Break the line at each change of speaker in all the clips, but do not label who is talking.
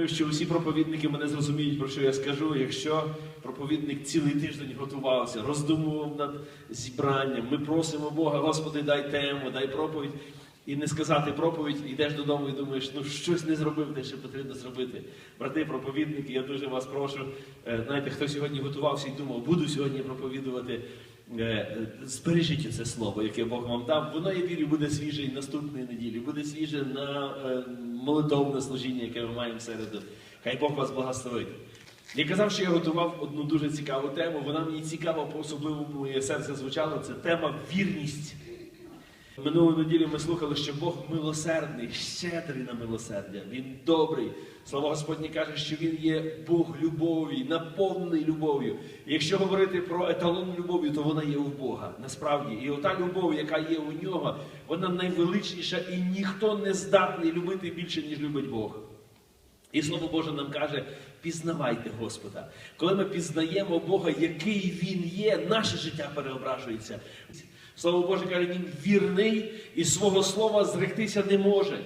думаю, що усі проповідники мене зрозуміють, про що я скажу. Якщо проповідник цілий тиждень готувався, роздумував над зібранням, ми просимо Бога, Господи, дай тему, дай проповідь. І не сказати проповідь, йдеш додому і думаєш, ну щось не зробив, те, що потрібно зробити. Брати, проповідники, я дуже вас прошу. е, Знаєте, хто сьогодні готувався і думав, буду сьогодні проповідувати. Е, Збережіть це слово, яке Бог вам дав. Воно, я вірю, буде свіже наступної неділі, буде свіже на е, молитовне служіння, яке ми маємо середу. Хай Бог вас благословить. Я казав, що я готував одну дуже цікаву тему. Вона мені цікава, по особливому моє серце звучало. Це тема вірність. Минулої неділі ми слухали, що Бог милосердний, щедрий на милосердя. Він добрий. Слово Господнє каже, що Він є Бог любові, наповнений любов'ю. Якщо говорити про еталон любові, то вона є у Бога. Насправді. І ота любов, яка є у нього, вона найвеличніша, і ніхто не здатний любити більше, ніж любить Бог. І Слово Боже нам каже: пізнавайте Господа. Коли ми пізнаємо Бога, який Він є, наше життя переображується. Слово Боже каже, Він вірний і свого слова зректися не може.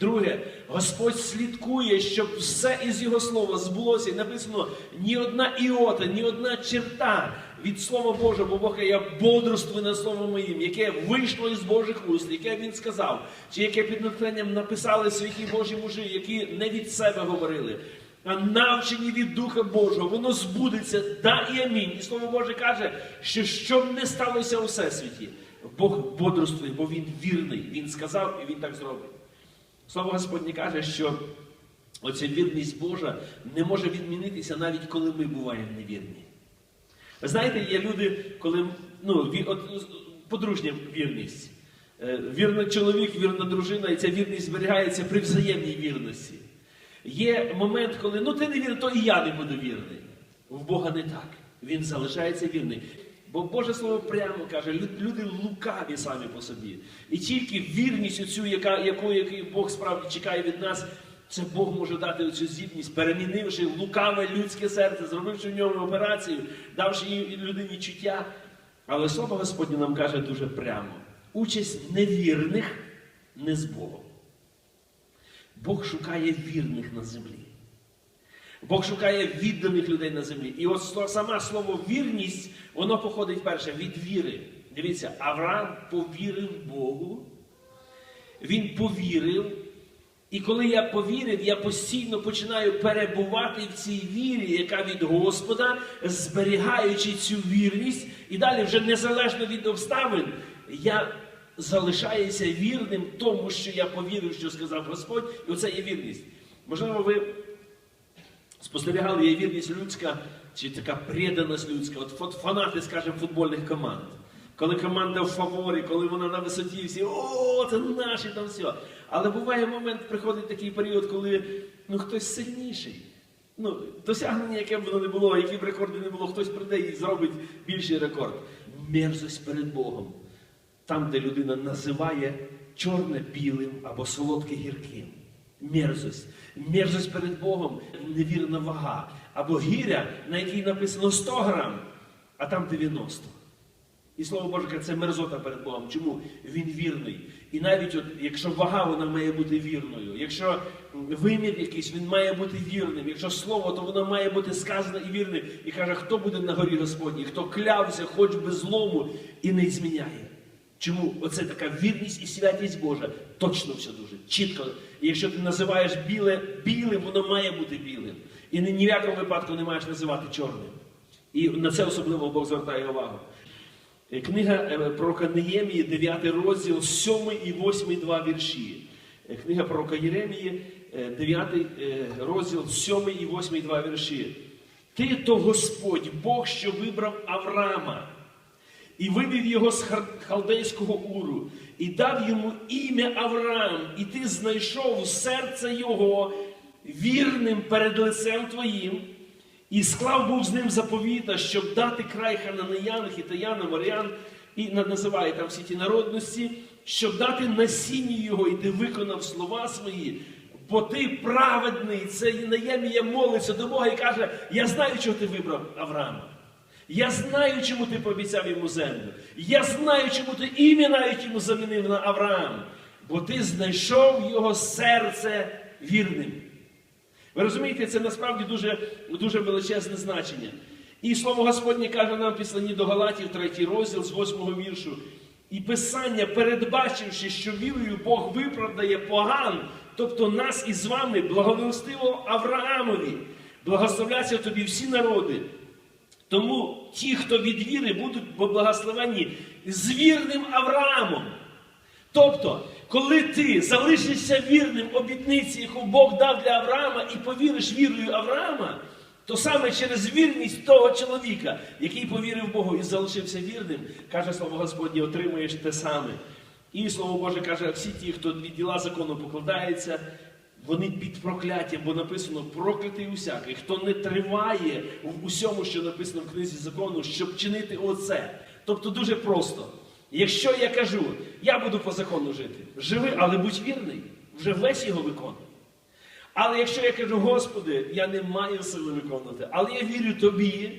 Друге, Господь слідкує, щоб все із Його слова збулося. І написано ні одна іота, ні одна черта від Слова Божого, бо Бог я бодрствую над словом моїм, яке вийшло із Божих уст, яке він сказав, чи яке під натхненням написали святі Божі мужі, які не від себе говорили. Навчені від Духа Божого, воно збудеться, да і амінь. І Слово Боже каже, що що б не сталося у всесвіті, Бог бодрствує, бо Він вірний. Він сказав і Він так зробить. Слово Господнє каже, що оця вірність Божа не може відмінитися навіть коли ми буваємо невірні. Ви знаєте, є люди, коли ну, от, подружня вірність. Е, Вірний чоловік, вірна дружина, і ця вірність зберігається при взаємній вірності. Є момент, коли ну ти не вірний, то і я не буду вірний. В Бога не так. Він залишається вірний. Бо Боже Слово прямо каже, люди лукаві самі по собі. І тільки вірність оцю, яка, яку, Бог справді чекає від нас, це Бог може дати оцю здібність, перемінивши лукаве людське серце, зробивши в ньому операцію, давши їй людині чуття. Але Слово Господнє нам каже дуже прямо: участь невірних не з Богом. Бог шукає вірних на землі. Бог шукає відданих людей на землі. І от саме слово вірність, воно походить перше від віри. Дивіться, Авраам повірив Богу. Він повірив. І коли я повірив, я постійно починаю перебувати в цій вірі, яка від Господа, зберігаючи цю вірність, і далі, вже незалежно від обставин, я залишаюся вірним тому, що я повірив, що сказав Господь, і оце є вірність. Можливо, ви спостерігали, є вірність людська чи така преданість людська. От фанати, скажімо, футбольних команд. Коли команда в фаворі, коли вона на висоті, всі о, це наші там все. Але буває момент, приходить такий період, коли ну, хтось сильніший. Ну, досягнення, яке б воно не було, які б рекорди не було, хтось прийде і зробить більший рекорд. Мерзость перед Богом. Там, де людина називає чорне білим або солодке гірким. Мерзость. Мерзость перед Богом невірна вага. Або гіря, на якій написано 100 грам, а там 90. І слово Боже, це мерзота перед Богом. Чому? Він вірний. І навіть от, якщо вага, вона має бути вірною. Якщо вимір якийсь, він має бути вірним. Якщо слово, то воно має бути сказане і вірне. І каже, хто буде на горі Господній, хто клявся, хоч би злому, і не зміняє. Чому? Оце така вірність і святість Божа. Точно все дуже чітко. І якщо ти називаєш біле білим, воно має бути білим. І ні ні в якому випадку не маєш називати чорним. І на це особливо Бог звертає увагу. Е, Книга е, пророка Неємії, 9 розділ, 7 і 8 два вірші. Е, Книга пророка Єремії, е, 9 е, розділ, 7 і 8 два вірші. Ти то Господь, Бог, що вибрав Авраама і вивів його з халдейського уру, і дав йому ім'я Авраам, і ти знайшов серце його вірним перед лицем твоїм, і склав був з ним заповіта, щоб дати край хананеян, хітаян, морян, і на- називає там всі ті народності, щоб дати насіння його, і ти виконав слова свої. Бо ти праведний, це Наємія молиться до Бога і каже: Я знаю, чого ти вибрав Авраама. Я знаю, чому ти пообіцяв йому землю. Я знаю, чому ти ім'я навіть йому замінив на Авраам. Бо ти знайшов його серце вірним. Ви розумієте, це насправді дуже, дуже величезне значення. І слово Господнє каже нам в післанні до Галатів, третій розділ з восьмого віршу. І Писання, передбачивши, що вірою Бог виправдає поган, тобто нас із вами, благовістило Авраамові, благословляться тобі всі народи. Тому ті, хто від віри, будуть благословені з вірним Авраамом. Тобто, коли ти залишишся вірним обітниці, яку Бог дав для Авраама, і повіриш вірою Авраама, то саме через вірність того чоловіка, який повірив Богу і залишився вірним, каже слово Господнє, отримуєш те саме. І слово Боже каже, всі ті, хто від діла закону покладається, вони під прокляттям, бо написано проклятий усякий, хто не триває в усьому, що написано в книзі закону, щоб чинити оце. Тобто дуже просто. Якщо я кажу, я буду по закону жити, живи, але будь вірний, вже весь його виконуй. Але якщо я кажу, Господи, я не маю сили виконувати, але я вірю тобі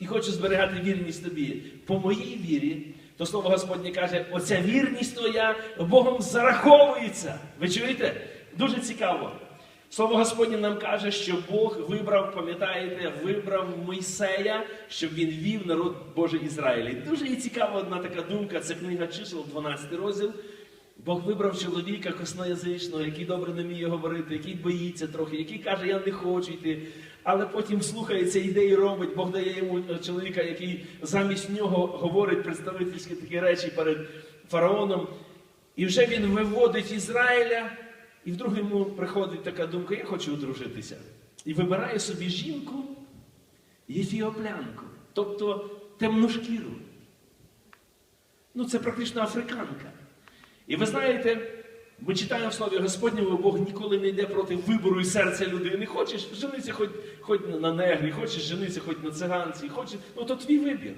і хочу зберігати вірність тобі по моїй вірі, то слово Господнє каже, оця вірність твоя Богом зараховується. Ви чуєте? Дуже цікаво. Слово Господнє нам каже, що Бог вибрав, пам'ятаєте, вибрав Мойсея, щоб він вів народ Божий Ізраїль. І дуже цікава одна така думка, це книга чисел, 12 розділ. Бог вибрав чоловіка косноязичного, який добре не вміє говорити, який боїться трохи, який каже, я не хочу йти. Але потім слухається ідеї робить. Бог дає йому чоловіка, який замість нього говорить представительські такі речі перед фараоном. І вже він виводить Ізраїля, і вдруг йому приходить така думка, я хочу одружитися. І вибирає собі жінку єфіоплянку, тобто темну шкіру. Ну, це практично африканка. І ви знаєте, ми читаємо в Слові Господньому, Бог ніколи не йде проти вибору і серця людини. Хочеш жениться хоч, хоч на негрі, хочеш жениться хоч на циганці, хочеш, ну то твій вибір.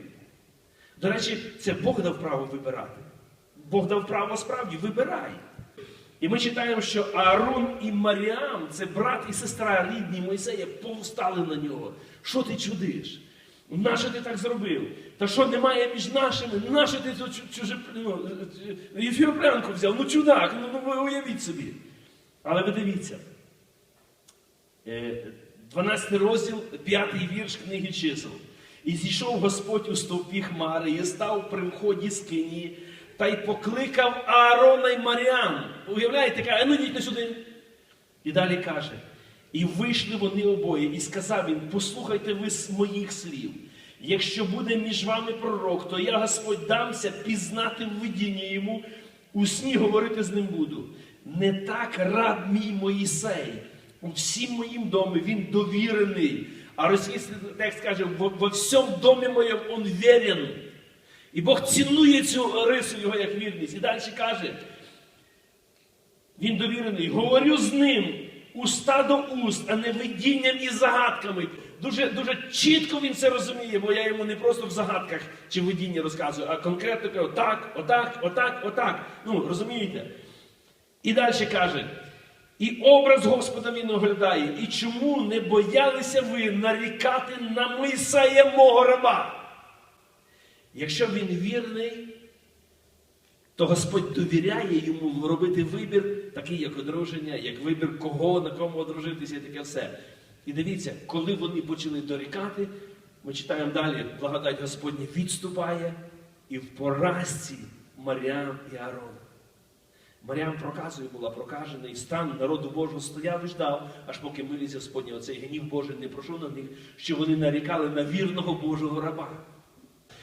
До речі, це Бог дав право вибирати. Бог дав право справді, вибирай. І ми читаємо, що Аарон і Маріам, це брат і сестра рідні Мойсея, повстали на нього. Що ти чудиш? Нащо ти так зробив? Та що немає між нашими? Нащо ти чуже ну, е, взяв? Ну чудак, ну, ну ви уявіть собі. Але ви дивіться. Е, 12 розділ, 5 вірш книги чисел. І зійшов Господь у стовпі хмари, і став при вході скині, та й покликав Аарона й Маріам. Уявляєте, каже, ну йдіть сюди. І далі каже: і вийшли вони обоє, і сказав він: послухайте ви з моїх слів. Якщо буде між вами пророк, то я Господь дамся пізнати в видінні йому, у сні говорити з ним буду. Не так раб мій Моїсей. У всім моїм домі він довірений. А російський текст каже: во, всьому домі моєму он вірен. І Бог цінує цю рису його як вірність. І далі каже: він довірений. Говорю з ним уста до уст, а не видінням і загадками. Дуже, дуже чітко він це розуміє, бо я йому не просто в загадках чи видінні розказую, а конкретно кажу, так, отак, отак, отак. Ну, розумієте? І далі каже. І образ Господа він оглядає. І чому не боялися ви нарікати на Мойсея мого раба? Якщо він вірний, то Господь довіряє йому робити вибір, такий як одруження, як вибір кого, на кому одружитися і таке все. І дивіться, коли вони почали дорікати, ми читаємо далі, благодать Господня відступає, і в поразці Маріам і Аарон. Маріам проказує була прокажена, і стан народу Божого стояв і ждав, аж поки милість Господня, оцей гнів Божий не пройшов на них, що вони нарікали на вірного Божого раба.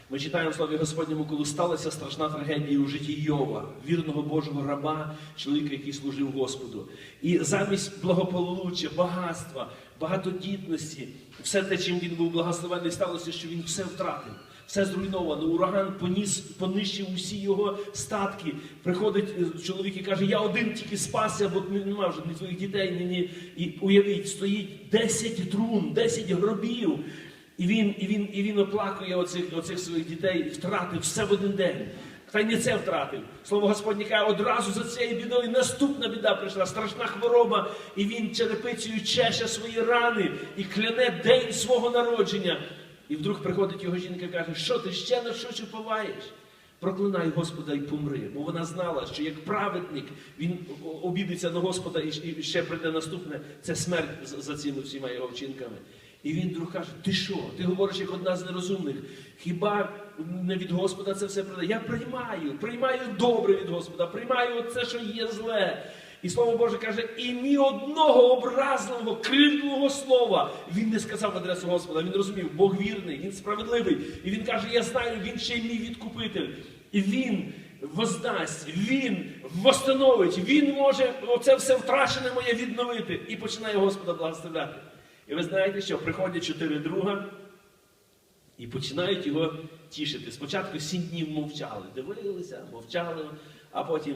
Ми читаємо в Слові Господньому, коли сталася страшна трагедія у житті Йова, вірного Божого раба, чоловіка, який служив Господу. І замість благополуччя, багатства, багатодітності, все те, чим він був благословений, сталося, що він все втратив. Все зруйновано. Ураган поніс, понищив усі його статки. Приходить е, чоловік і каже: Я один тільки спасся, бо немає вже ні твоїх дітей, ні, ні. І уявіть, стоїть 10 трун, 10 гробів. І він, і він, і він оплакує оцих, оцих своїх дітей, втратив все в один день. Та й не це втратив. Слово Господнє каже, одразу за цією бідою наступна біда прийшла, страшна хвороба, і він черепицею чеше свої рани і кляне день свого народження. І вдруг приходить його жінка і каже, що ти ще на що чуповаєш? Проклинай Господа і помри. Бо вона знала, що як праведник він обідеться на Господа і ще прийде наступне це смерть за цими всіма його вчинками. І він друг каже: Ти що? Ти говориш як одна з нерозумних? Хіба не від Господа це все прийде? Я приймаю, приймаю добре від Господа, приймаю це, що є зле. І слово Боже каже, і ні одного образливого, кривдливого слова він не сказав адресу Господа. Він розумів, Бог вірний, він справедливий. І він каже: Я знаю, він ще й мій відкупитель. І він воздасть, він восстановить, він може оце все втрачене моє відновити. І починає Господа благословляти. І ви знаєте, що приходять чотири друга і починають його тішити. Спочатку сім днів мовчали, дивилися, мовчали, а потім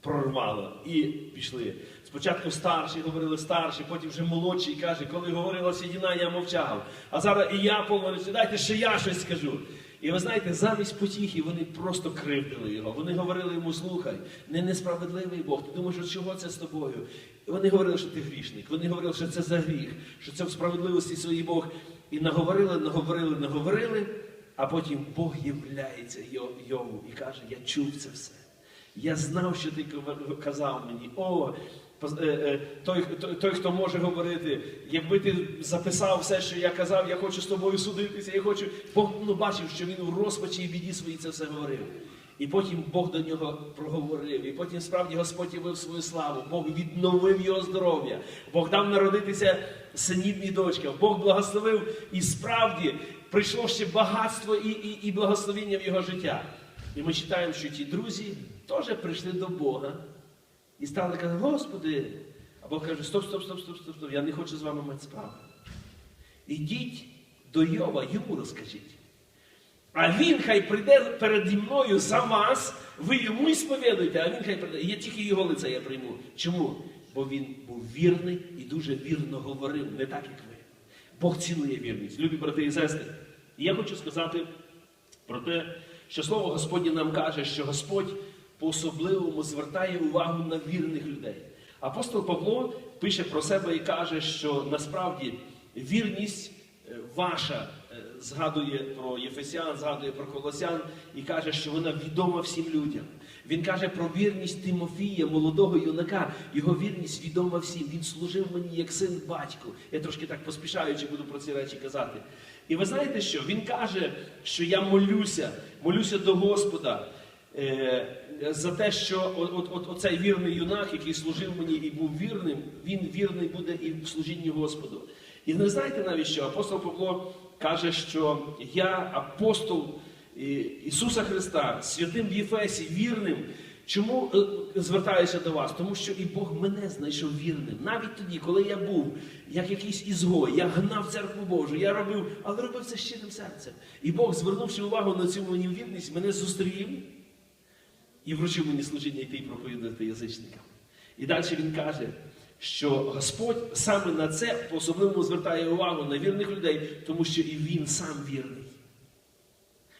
прорвало і пішли. Спочатку старші говорили старші, потім вже молодший каже, коли говорила сідіна, я мовчав. А зараз і я повторюю, дайте ще я щось скажу. І ви знаєте, замість потіхи вони просто кривдили його. Вони говорили йому, слухай, не несправедливий Бог. Ти думаєш, от чого це з тобою? Вони говорили, що ти грішник. Вони говорили, що це за гріх, що це в справедливості своїй Бог. І наговорили, наговорили, наговорили, а потім Бог являється Йо- Йову і каже: Я чув це все. Я знав, що ти казав мені. О, е, е, той, той, той, хто може говорити, якби ти записав все, що я казав, я хочу з тобою судитися, я хочу. Бог ну, бачив, що він у розпачі і біді своїй це все говорив. І потім Бог до нього проговорив. І потім справді Господь явив свою славу. Бог відновив його здоров'я. Бог дав народитися синів і дочкам. Бог благословив і справді прийшло ще багатство і, і, і благословіння в його життя. І ми читаємо, що ті друзі теж прийшли до Бога і стали казати, Господи, а Бог каже, стоп, стоп, стоп, стоп, стоп, стоп, я не хочу з вами мати справу. Ідіть до Йова, йому розкажіть. А він хай прийде переді мною за вас, ви йому і сповідуєте, а він хай прийде. Я тільки його лице я прийму. Чому? Бо він був вірний і дуже вірно говорив, не так, як ви. Бог цінує вірність. Любі брати і сестри. Я хочу сказати про те, що слово Господнє нам каже, що Господь по-особливому звертає увагу на вірних людей. Апостол Павло пише про себе і каже, що насправді вірність е, ваша згадує про Єфесян, згадує про Колосян і каже, що вона відома всім людям. Він каже про вірність Тимофія, молодого юнака. Його вірність відома всім. Він служив мені як син батьку. Я трошки так поспішаючи буду про ці речі казати. І ви знаєте що? Він каже, що я молюся, молюся до Господа. е, За те, що от, от, оцей вірний юнак, який служив мені і був вірним, він вірний буде і в служінні Господу. І не знаєте навіть що? Апостол Павло каже, що я апостол Ісуса Христа, святим в Єфесі, вірним. Чому е, звертаюся до вас? Тому що і Бог мене знайшов вірним. Навіть тоді, коли я був як якийсь ізгой, я гнав церкву Божу, я робив, але робив це щирим серцем. І Бог, звернувши увагу на цю мені вірність, мене зустрів і вручив мені служіння йти і проповідувати язичникам. І далі він каже, що Господь саме на це по-особливому звертає увагу на вірних людей, тому що і він сам вірний.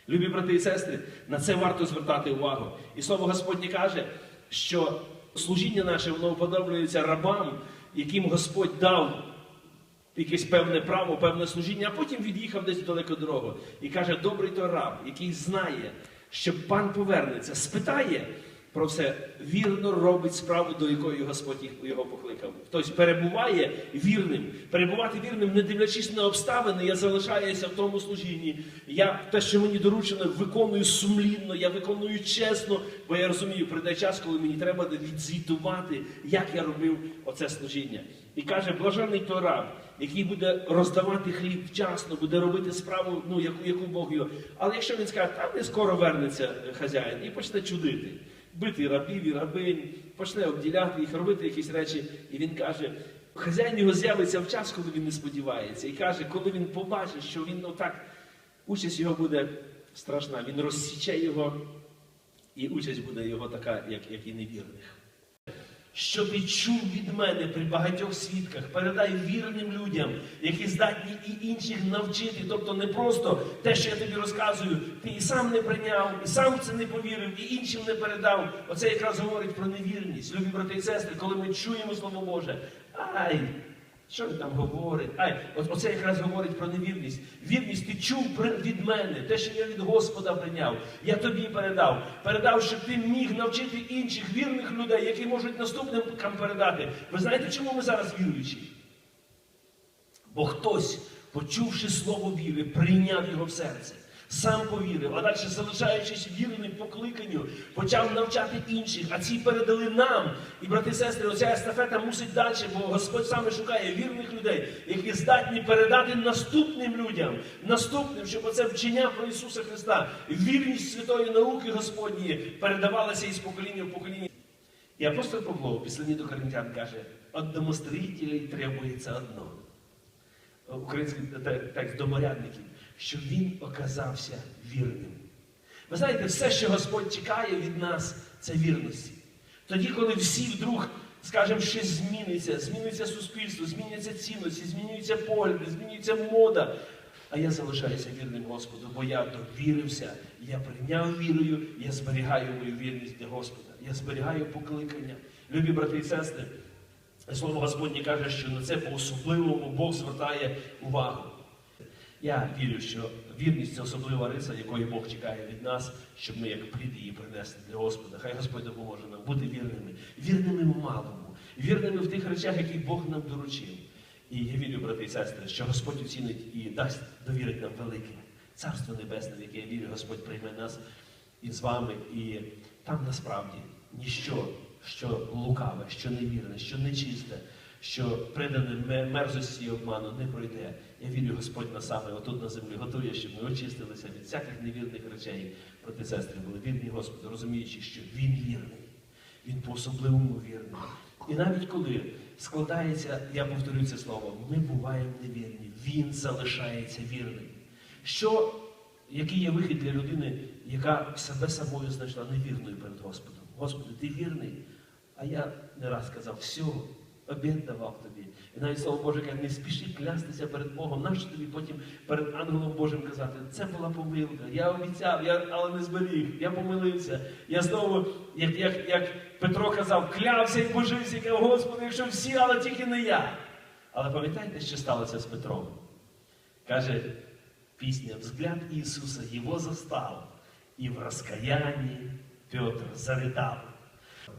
Любі брати і сестри, на це варто звертати увагу. І слово Господнє каже, що служіння наше воно уподоблюється рабам, яким Господь дав якесь певне право, певне служіння, а потім від'їхав десь в далеку дорогу. І каже, добрий той раб, який знає, що пан повернеться, спитає про все, вірно робить справу, до якої Господь його покликав. Тобто перебуває вірним. Перебувати вірним, не дивлячись на обставини, я залишаюся в тому служінні. Я те, що мені доручено, виконую сумлінно, я виконую чесно, бо я розумію, прийде час, коли мені треба відзвітувати, як я робив оце служіння. І каже, блажений той раб, який буде роздавати хліб вчасно, буде робити справу, ну, яку, яку Бог його. Але якщо він скаже, там не скоро вернеться е, хазяїн і почне чудити, бити рабів і рабинь, почне обділяти їх, робити якісь речі, і він каже, хазяїн його з'явиться в час, коли він не сподівається. І каже, коли він побачить, що він отак, участь його буде страшна, він розсіче його, і участь буде його така, як, як і невірних що ти чув від мене при багатьох свідках, передай вірним людям, які здатні і інших навчити. Тобто не просто те, що я тобі розказую, ти і сам не прийняв, і сам в це не повірив, і іншим не передав. Оце якраз говорить про невірність. Любі брати і сестри, коли ми чуємо Слово Боже, ай, Що він там говорить? Ай, оце якраз говорить про невірність. Вірність ти чув від мене, те, що я від Господа прийняв. Я тобі передав. Передав, щоб ти міг навчити інших вірних людей, які можуть наступним передати. Ви знаєте, чому ми зараз віруючі? Бо хтось, почувши слово віри, прийняв його в серце, сам повірив, а далі, залишаючись вірним покликанню, почав навчати інших, а ці передали нам. І, брати і сестри, оця естафета мусить далі, бо Господь саме шукає вірних людей, які здатні передати наступним людям, наступним, щоб оце вчення про Ісуса Христа, вірність святої науки Господньої передавалася із покоління в покоління. І апостол Павло післанні до Коринтян каже: от домостроїтелей требується одно український те- текст доморядників, що він оказався вірним. Ви знаєте, все, що Господь чекає від нас, це вірності. Тоді, коли всі вдруг, скажімо, щось зміниться, зміниться суспільство, зміняться цінності, змінюються погляди, змінюється мода. А я залишаюся вірним Господу, бо я довірився, я прийняв вірою, я зберігаю мою вірність для Господа. Я зберігаю покликання. Любі брати і сестри, Слово Господнє каже, що на це по-особливому Бог звертає увагу. Я вірю, що вірність це особлива риса, якої Бог чекає від нас, щоб ми як плід її принесли для Господа. Хай Господь допоможе нам бути вірними, вірними в малому, вірними в тих речах, які Бог нам доручив. І я вірю, брати і сестри, що Господь оцінить і дасть довірить нам велике Царство Небесне, в яке я вірю, Господь прийме нас і з вами. І там насправді ніщо, що лукаве, що невірне, що нечисте, що придане мерзості і обману не пройде. Я вірю, Господь нас саме отут на землі готує, щоб ми очистилися від всяких невірних речей. Проти сестри були вірні Господу, розуміючи, що Він вірний, Він по-особливому вірний. І навіть коли складається, я повторю це слово, ми буваємо невірні, Він залишається вірним. Що, який є вихід для людини, яка себе самою знайшла невірною перед Господом? Господи, ти вірний? А я не раз казав, все, обід давав тобі. І навіть слово Боже каже, не спіши клястися перед Богом. Нащо тобі потім перед ангелом Божим казати, це була помилка, я обіцяв, я, але не зберіг, я помилився. Я знову, як, як, як Петро казав, клявся і божився, і Господи, якщо всі, але тільки не я. Але пам'ятаєте, що сталося з Петром? Каже пісня «Взгляд Ісуса Його застав, і в розкаянні Петр заридав.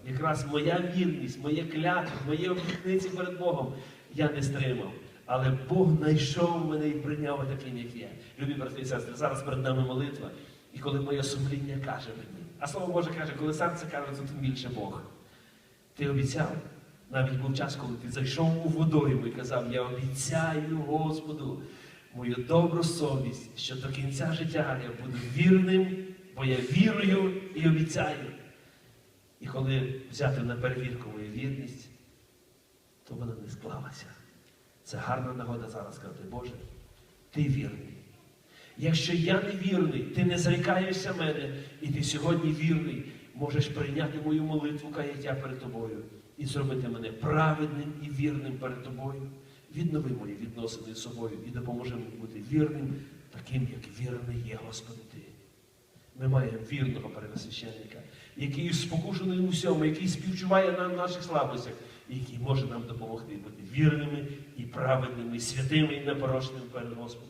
Якраз моя вірність, моє клятво, мої обітниці перед Богом я не стримав. Але Бог знайшов мене і прийняв таким, як є. Любі брати і сестри, зараз перед нами молитва. І коли моє сумління каже мені, а слово Боже каже, коли серце каже, то тим більше Бог. Ти обіцяв. Навіть був час, коли ти зайшов у водойму і казав, я обіцяю Господу мою добру совість, що до кінця життя я буду вірним, бо я вірую і обіцяю. І коли взяти на перевірку мою вірність, то вона не склалася. Це гарна нагода зараз сказати, Боже, ти вірний. Якщо я не вірний, ти не зрікаєшся мене, і ти сьогодні вірний, можеш прийняти мою молитву каяття перед тобою і зробити мене праведним і вірним перед тобою. Віднови мої відносини з собою і допоможи мені бути вірним, таким, як вірний є, Господи Ти. Маємо вірного первосвященника, який спокушений у всьому, який співчуває нам в наших слабостях, який може нам допомогти бути вірними і праведними, святими і непорочними перед Господом.